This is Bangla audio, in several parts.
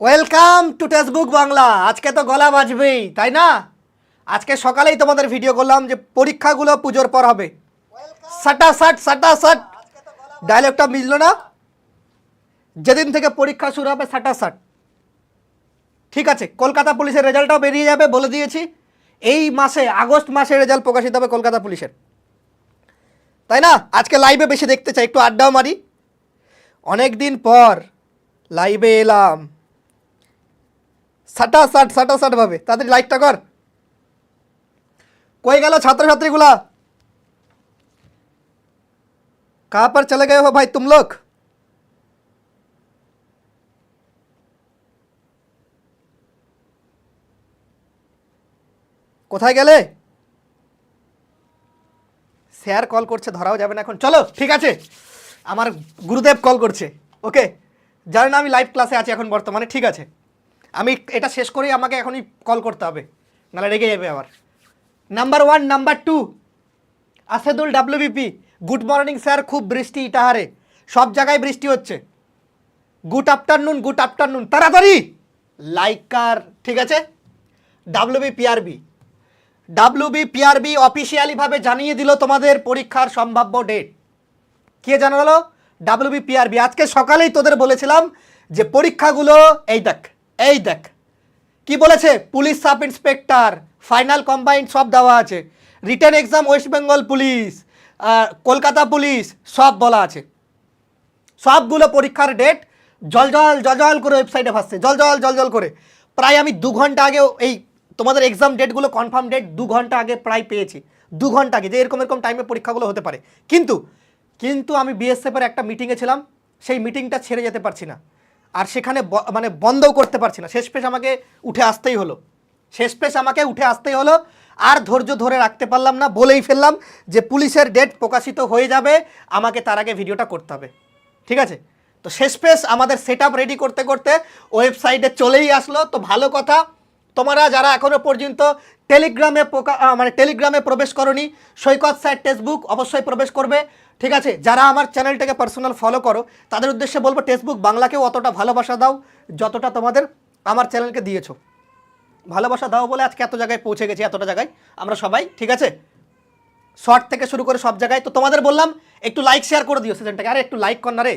ওয়েলকাম টু টেক্সটবুক বাংলা আজকে তো গলা বাজবেই, তাই না? আজকে সকালেই তোমাদের ভিডিও করলাম যে পরীক্ষাগুলো পুজোর পর হবে। সাটা সাট সাটা সাট ডায়লগটা মিললো না? যেদিন থেকে পরীক্ষা শুরু হবে সাটা সাট ঠিক আছে, কলকাতা পুলিশের রেজাল্টটাও বেরিয়ে যাবে বলে দিয়েছি। এই মাসে, আগস্ট মাসে রেজাল্ট প্রকাশিত হবে কলকাতা পুলিশের। তাই না? আজকে লাইভে বেশি দেখতে চাই, একটু আড্ডাও মারি। অনেক দিন পর লাইভে এলাম। সাটা সাট সাটা সাট ভাবে তাদের লাইকটা কর কই গেল ছাত্রছাত্রীগুলা कहाँ पर चले गए हो भाई तुम लोग কোথায় গেলে স্যার কল করছে ধরাও যাবে না এখন চলো ঠিক আছে আমার গুরুদেব কল করছে ওকে জানেন আমি লাইভ ক্লাসে আছি এখন বর্তমানে ঠিক আছে আমি এটা শেষ করেই আমাকে এখনই কল করতে হবে, নাহলে রেগে যাবে আবার। Number one number two Asadul WBP good morning sir খুব বৃষ্টি ইটাহারে, সব জায়গায় বৃষ্টি হচ্ছে। গুড আফটারনুন গুড আফটারনুন তাড়াতাড়ি! লাইক লাইকার ঠিক আছে? ডাব্লিউবি পিআরবি ডাব্লিউবি পিআরবি অফিসিয়ালিভাবে জানিয়ে দিল তোমাদের পরীক্ষার সম্ভাব্য ডেট কে জানালো? ডাব্লিউবি পিআরবি আজকে সকালেই তোদের বলেছিলাম যে পরীক্ষাগুলো, এই দেখ এই দেখ, কি বলেছে? Police sub inspector, final combined সব দেওয়া আছে। Written exam West Bengal police Kolkata police, সব বলা আছে। সবগুলো পরীক্ষার ডেট জল জল জল জল করে ওয়েবসাইটে ভাসছে, জল জল জল জল করে। প্রায় আমি দু ঘণ্টা আগে এই তোমাদের এক্সাম ডেটগুলো কনফার্ম ডেট দু ঘণ্টা আগে প্রায় পেয়েছি। দু ঘণ্টা আগে, যে এরকম এরকম টাইমে পরীক্ষাগুলো হতে পারে। কিন্তু কিন্তু আমি বিএসএফের একটা মিটিংয়ে ছিলাম, সেই মিটিংটা ছেড়ে যেতে পারছি না। আর সেখানে মানে বন্ধও করতে পারছি না। শেষ পেশ আমাকে উঠে আসতেই হলো। শেষ পেশ আমাকে উঠে আসতেই হলো। আর ধৈর্য ধরে রাখতে পারলাম না, বলেই ফেললাম যে পুলিশের ডেট প্রকাশিত হয়ে যাবে, আমাকে তার আগে ভিডিওটা করতে হবে। ঠিক আছে? তো শেষ পেশ আমাদের সেট রেডি করতে করতে ওয়েবসাইটে চলেই আসলো। তো ভালো কথা, তোমরা যারা এখনও পর্যন্ত টেলিগ্রামে মানে টেলিগ্রামে প্রবেশ করনি, সৈকত স্যার টেক্সটবুক অবশ্যই প্রবেশ করবে। ঠিক আছে, যারা আমার চ্যানেলটাকে পার্সোনাল ফলো করো, তাদের উদ্দেশ্যে বলব টেক্সটবুক বাংলাকেও অতটা ভালোবাসা দাও, যতটা তোমাদের আমার চ্যানেলকে দিয়েছ। ভালোবাসা দাও বলে আজকে এত জায়গায় পৌঁছে গেছি, এতটা জায়গায়। আমরা সবাই, ঠিক আছে? শর্ট থেকে শুরু করে সব জায়গায়। তো তোমাদের বললাম, একটু লাইক শেয়ার করে দিও সেজনটাকে আরে, একটু লাইক কর না রে।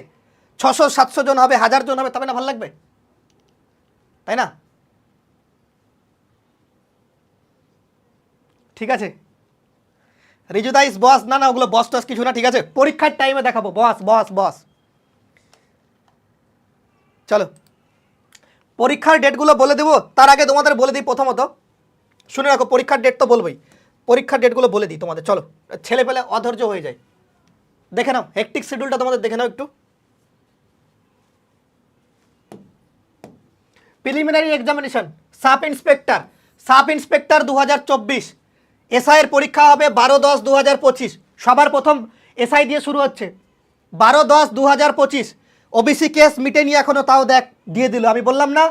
ছশো, সাতশো জন হবে, হাজার জন হবে, তবে না ভালো লাগবে? তাই না? ঠিক আছে? রিজুদাইস বস, না না, ওগুলো বস টস কিছু না, ঠিক আছে? পরীক্ষার টাইমে দেখাবো, বস বস বস। চলো। পরীক্ষার ডেটগুলো বলে দেবো, তার আগে তোমাদের বলে দিই প্রথমত। শুনে রাখো, পরীক্ষার ডেট তো বলবোই। পরীক্ষার ডেটগুলো বলে দিই তোমাদের, চলো। ছেলে পেলে অধৈর্য হয়ে যায়। দেখে নাও হেকটিক শিডিউলটা তোমাদের দেখে নাও একটু। Preliminary examination sub inspector sub inspector দু হাজার চব্বিশ। এসআইয়ের পরীক্ষা হবে বারো দশ দু হাজার পঁচিশ। সবার প্রথম এসআই দিয়ে শুরু হচ্ছে। বারো দশ দু হাজার পঁচিশ ওবিসি কেস মিটেনি এখনও তাও দেখ, দিয়ে দিল। আমি বললাম না।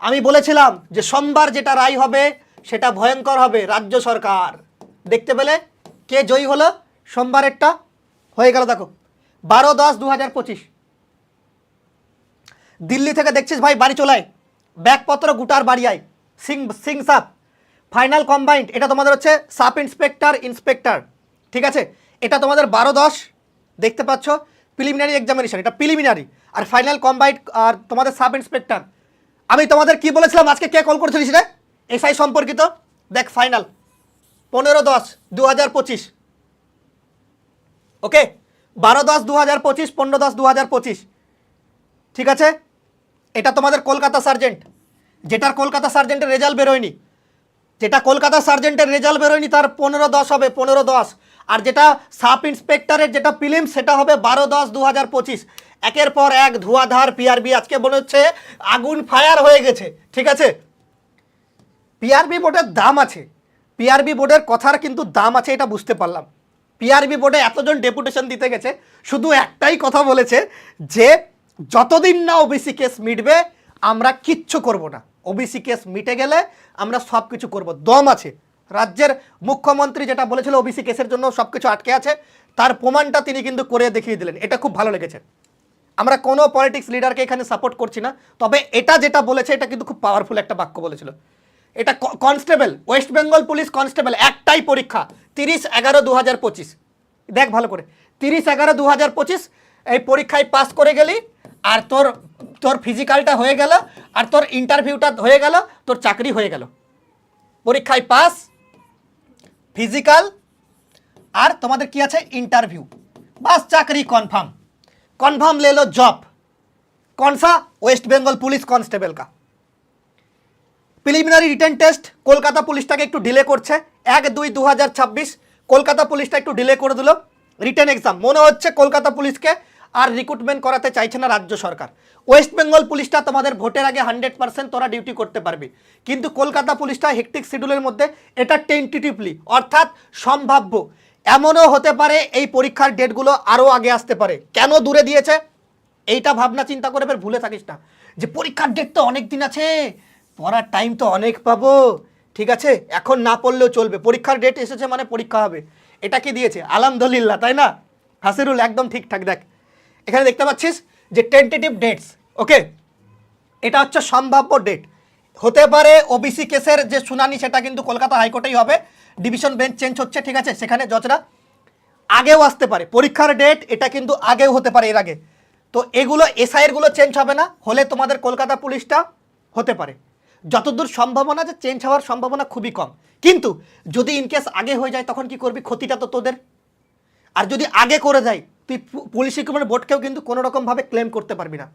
আমি বলেছিলাম যে সোমবার যেটা রায় হবে, সেটা ভয়ঙ্কর হবে, রাজ্য সরকার। দেখতে পেলে কে জয়ী হলো? সোমবারেরটা হয়ে গেল, দেখো। বারো দশ দু হাজার পঁচিশ। দিল্লি থেকে দেখছিস ভাই, বাড়ি চলায় ব্যাগপত্র গুটার বাড়ি আয়। সিং সিং সাপ ফাইনাল কম্বাইন্ড, এটা তোমাদের হচ্ছে সাব ইন্সপেক্টর ইন্সপেক্টর, ঠিক আছে? এটা তোমাদের বারো দশ, দেখতে পাচ্ছ? প্রিলিমিনারি এক্সামিনেশন এটা প্রিলিমিনারি। আর ফাইনাল কম্বাইন্ড আর তোমাদের সাব ইন্সপেক্টর। আমি তোমাদের কি বলেছিলাম? আজকে কে কল করেছিলিস রে এসআই সম্পর্কিত। দেখ ফাইনাল পনেরো দশ দু হাজার পঁচিশ। ওকে? বারো দশ দু হাজার পঁচিশ, পনেরো দশ দু হাজার পঁচিশ। ঠিক আছে? এটা তোমাদের কলকাতা সার্জেন্ট যেটার কলকাতা সার্জেন্টের রেজাল্ট বেরোয়নি। যেটা কলকাতা সার্জেন্টের রেজাল্ট বেরোয়নি, তার পনেরো দশ হবে, পনেরো দশ। আর যেটা সাব ইন্সপেক্টরের যেটা ফিলিম সেটা হবে বারো দশ দু হাজার পঁচিশ। একের পর এক ধোঁয়াধার পিআরবি আজকে মনে হচ্ছে আগুন ফায়ার হয়ে গেছে, ঠিক আছে? পিআরবি বোর্ডের দাম আছে। পিআরবি বোর্ডের কথার কিন্তু দাম আছে, এটা বুঝতে পারলাম। পিআরবি বোর্ডে এতজন ডেপুটেশন দিতে গেছে, শুধু একটাই কথা বলেছে যে, যতদিন না ওবিসি কেস মিটবে, আমরা কিচ্ছু করব না। ওবিসি কেস মিটে গেলে আমরা সব কিছু করব। দম আছে। রাজ্যের মুখ্যমন্ত্রী যেটা বলেছিল ওবিসি কেসের জন্য সব কিছু আটকে আছে, তার প্রমাণটা তিনি কিন্তু করে দেখিয়ে দিলেন। এটা খুব ভালো লেগেছে। আমরা কোনো পলিটিক্স লিডারকে এখানে সাপোর্ট করছি না, তবে এটা যেটা বলেছে, এটা কিন্তু খুব পাওয়ারফুল একটা বাক্য বলেছিল। এটা constable West Bengal police constable একটাই পরীক্ষা, তিরিশ এগারো দু দেখ ভালো করে, তিরিশ এগারো দু পঁচিশ এই পরীক্ষায় পাস করে গেলি আর তোর তোর ফিজিক্যালটা হয়ে গেল আর তোর ইন্টারভিউটা হয়ে গেল তোর চাকরি হয়ে গেল পরীক্ষায় পাস ফিজিক্যাল আর তোমাদের কি আছে ইন্টারভিউ বাস চাকরি কনফার্ম कन्फर्म ले लो जॉब कौन सा वेस्ट बेंगल पुलिस कांस्टेबल का প্রিলিমিনারি রিটার্ন টেস্ট কলকাতা পুলিশটাকে একটু ডিলে করছে এক দুই দু হাজার ছাব্বিশ কলকাতা পুলিশটা একটু ডিলে করে দিল রিটার্ন এক্সাম মনে হচ্ছে কলকাতা পুলিশকে আর রিক্রুটমেন্ট করাতে চাইছে না রাজ্য সরকার। ওয়েস্ট বেঙ্গল পুলিশটা তোমাদের ভোটের আগে হান্ড্রেড পার্সেন্ট তোরা ডিউটি করতে পারবি। কিন্তু কলকাতা পুলিশটা হেকটিক শিডিউলের মধ্যে এটা টেন্টেটিভলি অর্থাৎ সম্ভাব্য। এমনও হতে পারে এই পরীক্ষার ডেটগুলো আরও আগে আসতে পারে। কেন দূরে দিয়েছে? এইটা ভাবনা চিন্তা করে ফের ভুলে থাকিস না। যে পরীক্ষার ডেট তো অনেক দিন আছে, পড়ার টাইম তো অনেক পাবো। ঠিক আছে? এখন না পড়লেও চলবে। পরীক্ষার ডেট এসেছে মানে পরীক্ষা হবে। এটা কি দিয়েছে? আলহামদুলিল্লাহ, তাই না? হাসিরুল, একদম ঠিকঠাক, দেখ। এখানে দেখতে পাচ্ছিস যে টেন্টেটিভ ডেটস ওকে এটা হচ্ছে সম্ভাব্য ডেট হতে পারে ওবিসি কেসের যে শুনানি, সেটা কিন্তু কলকাতা হাইকোর্টেই হবে। ডিভিশন বেঞ্চ চেঞ্জ হচ্ছে, ঠিক আছে? সেখানে জজরা আগেও আসতে পারে। পরীক্ষার ডেট এটা কিন্তু আগেও হতে পারে এর আগে। তো এগুলো এসআইয়েরগুলো চেঞ্জ হবে না, হলে তোমাদের কলকাতা পুলিশটা হতে পারে। যতদূর সম্ভাবনা যে চেঞ্জ হওয়ার সম্ভাবনা খুবই কম। কিন্তু যদি ইনকেস আগে হয়ে যায়, তখন কি করবি? ক্ষতিটা তো তোদের। আর যদি আগে করে যায় তুই পুলিশ রিক্রুটমেন্ট বোর্ডকেও কিন্তু কোনো রকমভাবে ক্লেম করতে পারবি না।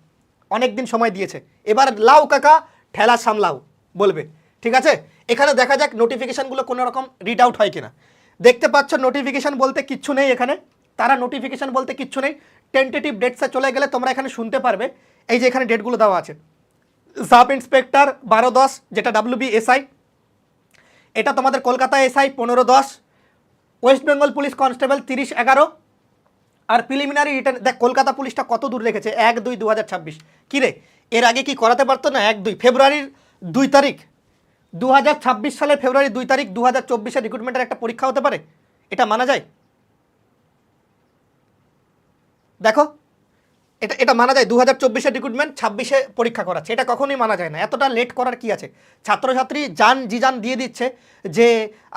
অনেক দিন সময় দিয়েছে। এবার লাও কাকা, ঠেলা সামলাও, বলবে। ঠিক আছে? এখানে দেখা যাক নোটিফিকেশানগুলো কোনো রকম রিড আউট হয় কিনা। দেখতে পাচ্ছ নোটিফিকেশান বলতে কিচ্ছু নেই এখানে। তারা নোটিফিকেশান বলতে কিচ্ছু নেই। টেন্টেটিভ ডেটসে চলে গেলে তোমরা এখানে শুনতে পারবে। এই যে এখানে ডেটগুলো দেওয়া আছে। সাব ইন্সপেক্টর বারো দশ, যেটা ডাব্লিউবি এসআই এটা তোমাদের কলকাতা এসআই পনেরো দশ। ওয়েস্ট বেঙ্গল পুলিশ কনস্টেবল তিরিশ এগারো। আর প্রিলিমিনারি রিটার্ন দেখ, কলকাতা পুলিশটা কত দূর রেখেছে? এক, দুই দু হাজার ছাব্বিশ। কী রে? এর আগে কি করাতে পারতো না? এক, দুই। ফেব্রুয়ারির দুই তারিখ। দু হাজার ছাব্বিশ সালের ফেব্রুয়ারি দুই তারিখ দু হাজার চব্বিশের রিক্রুটমেন্টের একটা পরীক্ষা হতে পারে? এটা মানা যায়? দেখো, এটা এটা মানা যায়। দু হাজার চব্বিশের রিক্রুটমেন্ট ছাব্বিশে পরীক্ষা করাচ্ছে এটা কখনোই মানা যায় না। এতটা লেট করার কি আছে? ছাত্রছাত্রী যান, জিজান দিয়ে দিচ্ছে যে,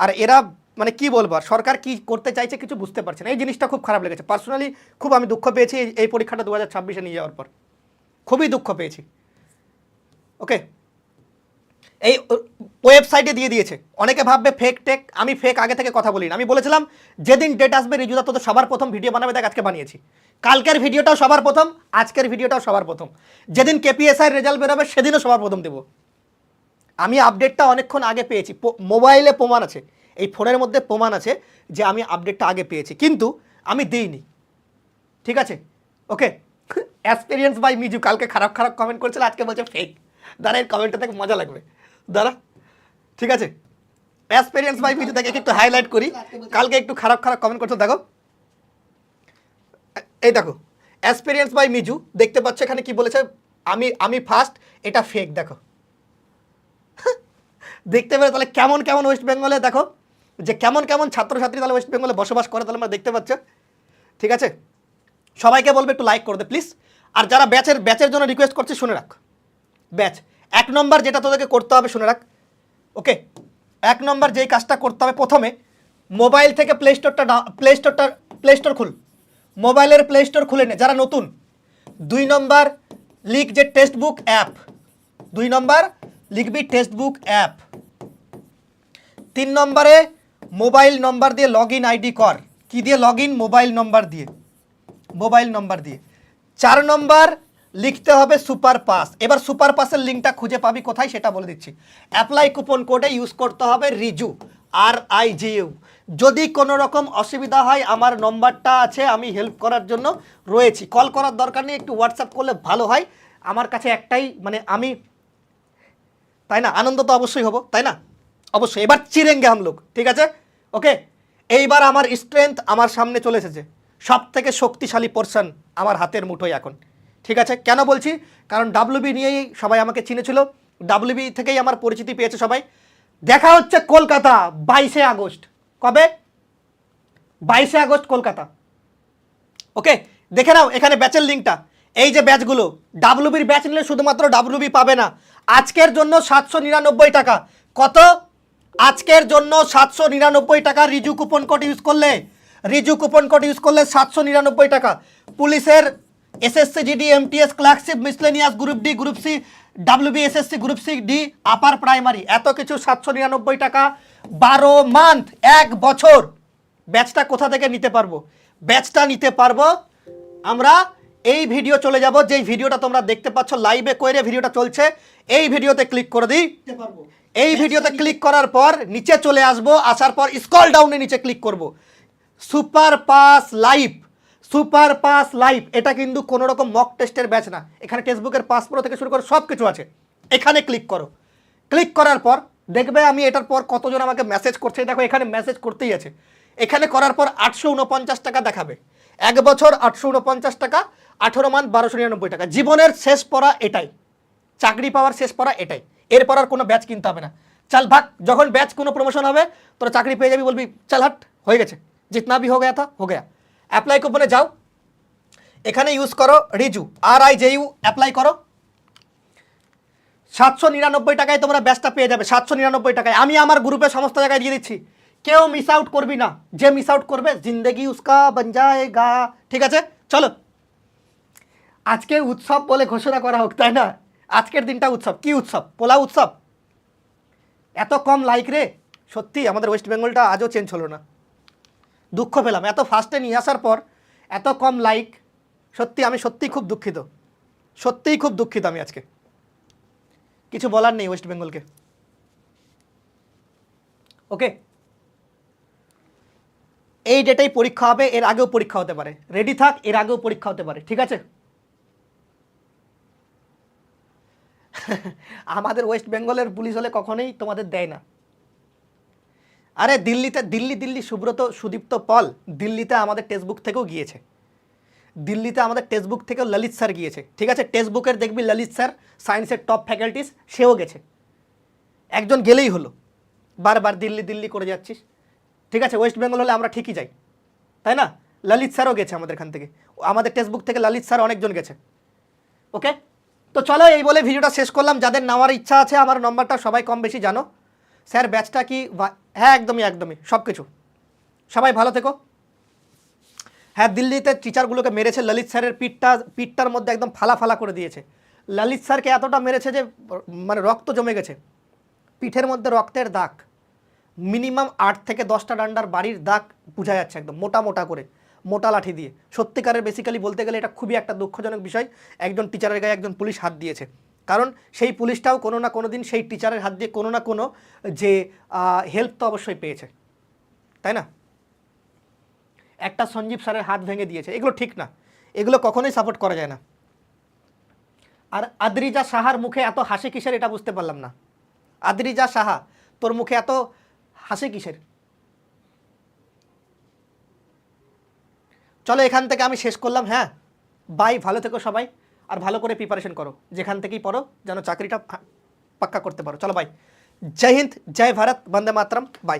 আর এরা মানে কি বলব সরকার কি করতে চাইছে কিছু বুঝতে পারছে না। এই জিনিসটা খুব খারাপ লেগেছে। পার্সোনালি খুব আমি দুঃখ পেয়েছি এই- পরীক্ষাটা দু হাজার ছাব্বিশে নিয়ে যাওয়ার পর। খুবই দুঃখ পেয়েছি। ওকে এই ওয়েবসাইটে দিয়ে দিয়েছে। অনেকে ভাববে ফেক টেক আমি ফেক আগে থেকে কথা বলি আমি বলেছিলাম, যেদিন ডেট আসবে রিজুদা, তোদের সবার প্রথম ভিডিও বানাবে, দেখ আজকে বানিয়েছি। কালকের ভিডিওটাও সবার প্রথম, আজকের ভিডিওটাও সবার প্রথম। যেদিন কেপিএসআই রেজাল্ট বেরোবে, সেদিনও সবার প্রথম দেবো। আমি আপডেটটা অনেকক্ষণ আগে পেয়েছি। মোবাইলে প্রমাণ আছে। এই ফোনের মধ্যে প্রমাণ আছে যে আমি আপডেটটা আগে পেয়েছি, কিন্তু আমি দিইনি। ঠিক আছে? ওকে? এক্সপিরিয়েন্স বাই মিজু কালকে খারাপ খারাপ কমেন্ট করেছিল, আজকে বলছে ফেক দাঁড়া এর কমেন্টটা দেখে মজা লাগবে। দাঁড়া। ঠিক আছে? এক্সপিরিয়েন্স বাই মিজু দেখে একটু হাইলাইট করি। কালকে একটু খারাপ খারাপ কমেন্ট করছ, দেখো। এই দেখো। এক্সপিরিয়েন্স বাই মিজু দেখতে পাচ্ছ এখানে কি বলেছে? আমি আমি ফার্স্ট এটা ফেক দেখো। দেখতে পেলে তাহলে কেমন কেমন ওয়েস্ট বেঙ্গলে দেখো। যে কেমন কেমন ছাত্রছাত্রী তাহলে ওয়েস্ট বেঙ্গলে বসবাস করে তাহলে আমরা দেখতে পাচ্ছ। ঠিক আছে? সবাইকে বলবে একটু লাইক করে দে প্লিজ আর যারা ব্যাচের ব্যাচের জন্য রিকোয়েস্ট করছে, শুনে রাখ। ব্যাচ এক নম্বর যেটা তোদেরকে করতে হবে, শুনে রাখ। ওকে এক নম্বর যেই কাজটা করতে হবে, প্রথমে মোবাইল থেকে প্লে স্টোরটা প্লে স্টোরটা প্লে স্টোর খুল। মোবাইলের প্লে স্টোর খুলে নে, যারা নতুন। দুই নম্বর লিখ যে টেক্সট বুক অ্যাপ দুই নম্বর লিখবি টেক্সট বুক অ্যাপ তিন নম্বরে মোবাইল নম্বর দিয়ে লগ ইন আইডি কর। কি দিয়ে লগ ইন মোবাইল নম্বর দিয়ে। মোবাইল নম্বর দিয়ে। চার নম্বর, লিখতে হবে সুপার পাস এবার সুপার পাসের লিঙ্কটা খুঁজে পাবি কোথায় সেটা বলে দিচ্ছি। অ্যাপ্লাই কুপন কোডে ইউজ করতে হবে Riju R I G U যদি কোনো রকম অসুবিধা হয়, আমার নম্বরটা আছে, আমি হেল্প করার জন্য রয়েছি। কল করার দরকার নেই, একটু হোয়াটসঅ্যাপ করলে ভালো হয়। আমার কাছে একটাই মানে আমি, তাই না? আনন্দ তো অবশ্যই হব, তাই না? অবশ্যই। এবার চিরেঙ্গে হাম লোক ঠিক আছে? ওকে? এইবার আমার স্ট্রেংথ আমার সামনে চলে এসেছে। সব থেকে শক্তিশালী পোর্শন আমার হাতের মুঠোয় এখন। ঠিক আছে? কেন বলছি? কারণ ডাব্লিউবি নিয়েই সবাই আমাকে চিনেছিল। ডাব্লিউবি থেকেই আমার পরিচিতি পেয়েছে সবাই। দেখা হচ্ছে কলকাতা, বাইশে আগস্ট। কবে? বাইশে আগস্ট, কলকাতা। ওকে? দেখে নাও এখানে ব্যাচের লিঙ্কটা এই যে ব্যাচগুলো ডাব্লুবির ব্যাচ নিলে শুধুমাত্র ডাব্লুবি পাবে না। আজকের জন্য সাতশো নিরানব্বই টাকা। কত? আজকের জন্য সাতশো নিরানব্বই টাকা রিজু কুপন কোড ইউজ করলে, রিজু কুপন কোড ইউজ করলে সাতশো নিরানব্বই টাকা। পুলিশের SSC GD, MTS, clerkship, miscellaneous, group D, group C WB SSC, group C, D, upper primary. এত কিছু সাতশো নিরানব্বই টাকা বারো মান্থ, এক বছর। ব্যাচটা কোথা থেকে নিতে পারব? ব্যাচটা নিতে পারব আমরা। এই ভিডিও চলে যাব। যেই ভিডিওটা তোমরা দেখতে পাচ্ছ লাইভে কইরে ভিডিওটা চলছে, এই ভিডিওতে ক্লিক করে দিই। এই ভিডিওতে ক্লিক করার পর নিচে চলে আসব, আসার পর স্কল ডাউনে নিচে ক্লিক করব। Super pass live super pass live এটা কিন্তু কোনো রকম মক টেস্টের ব্যাচ না। এখানে টেক্সটবুকের পাস প্রো থেকে শুরু করে সব কিছু আছে। এখানে ক্লিক করো। ক্লিক করার পর দেখবে আমি এটার পর কতজন আমাকে মেসেজ করছে। দেখো, এখানে মেসেজ করতেই আছে। এখানে করার পর আটশো উনপঞ্চাশ টাকা দেখাবে। এক বছর আটশো উনপঞ্চাশ টাকা, আঠেরো মান বারোশো নিরানব্বই টাকা। জীবনের শেষ পড়া এটাই। চাকরি পাওয়ার শেষ পড়া এটাই। এরপর আর কোনো ব্যাচ কিনতে হবে না। চাল ভাগ, যখন ব্যাচ কোনো প্রমোশন হবে, তোরা চাকরি পেয়ে যাবি বলবি, চাল হাট, হয়ে গেছে। জিতনা ভি হো গয়া থা, হো অ্যাপ্লাই কুপনে যাও। এখানে ইউজ করো Riju R I J U apply করো। সাতশো নিরানব্বই টাকায় তোমরা ব্যাচটা পেয়ে যাবে, সাতশো নিরানব্বই টাকায়। আমি আমার গ্রুপে সমস্ত জায়গায় দিয়ে দিচ্ছি। কেউ মিস আউট করবি না। যে মিস আউট করবে, জিন্দগি উস্কা বন যায়গা। ঠিক আছে? চলো। আজকে উৎসব বলে ঘোষণা করা হোক, তাই না? আজকের দিনটা উৎসব। কি উৎসব? পোলা উৎসব? এত কম লাইক রে? সত্যি, আমাদের ওয়েস্ট বেঙ্গলটা আজও চেঞ্জ হলো না। দুঃখ পেলাম। এত ফার্স্টে নিয়ে আসার পর এত কম লাইক সত্যি, আমি সত্যিই খুব দুঃখিত। সত্যিই খুব দুঃখিত আমি আজকে। কিছু বলার নেই ওয়েস্ট বেঙ্গলকে ওকে এই ডেটেই পরীক্ষা হবে, এর আগেও পরীক্ষা হতে পারে। রেডি থাক, এর আগেও পরীক্ষা হতে পারে। ঠিক আছে? আমাদের ওয়েস্ট বেঙ্গলের পুলিশ হলে কখনোই তোমাদের দেয় না। আরে দিল্লিতে, দিল্লি দিল্লি, সুব্রত, সুদীপ্ত পল দিল্লিতে আমাদের টেক্সটবুক থেকেও গিয়েছে। দিল্লিতে আমাদের টেক্সটবুক থেকেও ললিত স্যার গিয়েছে। ঠিক আছে, টেক্সটবুকের দেখবি ললিত স্যার, সায়েন্সের টপ ফ্যাকাল্টিস সেও গেছে। একজন গেলেই হলো। বারবার দিল্লি দিল্লি করে যাচ্ছিস। ঠিক আছে, ওয়েস্ট বেঙ্গল হলে আমরা ঠিকই যাই। তাই না? ললিত স্যারও গেছে আমাদের এখান থেকে। আমাদের টেক্সটবুক থেকে ললিত স্যার অনেকজন গেছে। ওকে? তো চলো এই বলে ভিডিওটা শেষ করলাম। যাদের নেওয়ার ইচ্ছা আছে, আমার নম্বরটা সবাই কম বেশি জানো। স্যার ব্যাচটা কি? হ্যাঁ একদমই একদমই সব কিছু সবাই ভালো থেকো। হ্যাঁ দিল্লিতে টিচারগুলোকে মেরেছে ললিত স্যারের পিঠটা, পিঠটার মধ্যে একদম ফালা ফালা করে দিয়েছে। ললিত স্যারকে এতটা মেরেছে যে মানে রক্ত জমে গেছে। পিঠের মধ্যে রক্তের দাগ। মিনিমাম আট থেকে দশটা ডান্ডার বাড়ির দাগ বোঝা যাচ্ছে একদম, মোটা মোটা করে। মোটা লাঠি দিয়ে। সত্যিকারের বেসিক্যালি বলতে গেলে এটা খুবই একটা দুঃখজনক বিষয়। একজন টিচারের গায়ে একজন পুলিশ হাত দিয়েছে। কারণ সেই পুলিশটাও কোনো না কোনো দিন সেই টিচারের হাত দিয়ে কোনো না কোনো যে হেল্প তো অবশ্যই পেয়েছে। তাই না? একটা সঞ্জীব স্যারের হাত ভেঙে দিয়েছে। এগুলো ঠিক না। এগুলো কখনোই সাপোর্ট করা যায় না। আর আদ্রিজা সাহার মুখে এত হাসি কিসের এটা বুঝতে পারলাম না। আদ্রিজা সাহা, তোর মুখে এত হাসি কিসের? চলো এখান থেকে আমি শেষ করলাম হ্যাঁ? বাই ভালো থেকো সবাই, আর ভালো করে প্রিপারেশন করো। যেখান থেকেই পড়ো, যেন চাকরিটা পাক্কা করতে পারো। চলো বাই জয় হিন্দ, জয় ভারত, বন্দে মাতরম বাই